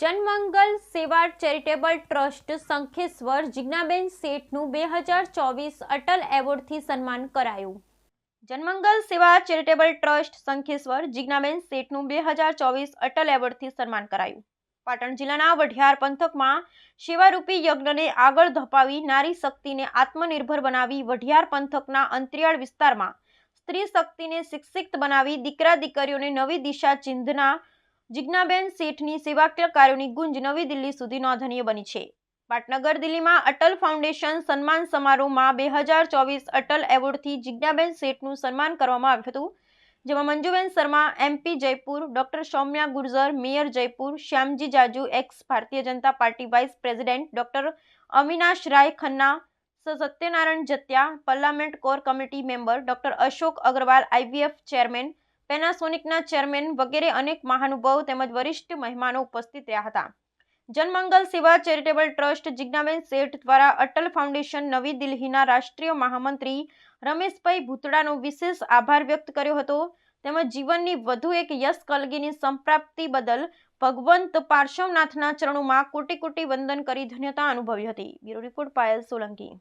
Janmangal Seva charitable trust Shankheshwar Jignaben શેઠનું બે હજાર ચોવીસ અટલ એવોર્ડથી સન્માન કરાયું. જનમંગલ સેવા ચેરિટેબલ ટ્રસ્ટ શંખેશ્વર જિજ્ઞાબેન શેઠનું બે હજાર ચોવીસ અટલ એવોર્ડથી સન્માન કરાયું. પાટણ જિલ્લાના વઢિયાર પંથકમાં સેવારૂપી યજ્ઞને આગળ ધપાવી નારી શક્તિને આત્મનિર્ભર બનાવી વઢિયાર પંથકના અંતરિયાળ વિસ્તારમાં સ્ત્રી શક્તિને શિક્ષિત બનાવી દીકરા દીકરીઓને નવી દિશા ચિંધના જિજ્ઞાબેન શેઠની સેવાકીય કાર્યોની ગુંજ નવી દિલ્હી સુધી નોંધનીય બની છે. પાટનગર દિલ્હીમાં અટલ ફાઉન્ડેશન સન્માન સમારોહમાં બે હજાર ચોવીસ અટલ એવોર્ડથી જિજ્ઞાબેન શેઠનું સન્માન કરવામાં આવ્યું હતું, જેમાં Manjuben Sharma MP Jaipur, doctor Saumya Gurjar, mayor Jaipur, Shyamji Jaju, ex Bharatiya Janata party vice president, doctor Avinash Rai Khanna Satyanarayan Jatya parliament core committee member, doctor Ashok Agarwal IVF chairman પેનાસોનિકના chairman વગેરે અનેક મહાનુભાવો તેમજ વરિષ્ઠ મહેમાનો ઉપસ્થિત રહ્યા હતા. Janmangal Seva charitable trust Jignaben શેઠ દ્વારા અટલ ફાઉન્ડેશન નવી દિલ્હીના રાષ્ટ્રીય મહામંત્રી રમેશભાઈ ભૂતડાનો વિશેષ આભાર વ્યક્ત કર્યો હતો. તેમજ જીવનની વધુ એક યશ કલગીની સંપ્રાપ્તિ બદલ ભગવંત પાર્શ્વનાથના ચરણોમાં કોટી કોટી વંદન કરી ધન્યતા અનુભવી હતી. Bureau report Payal Solanki.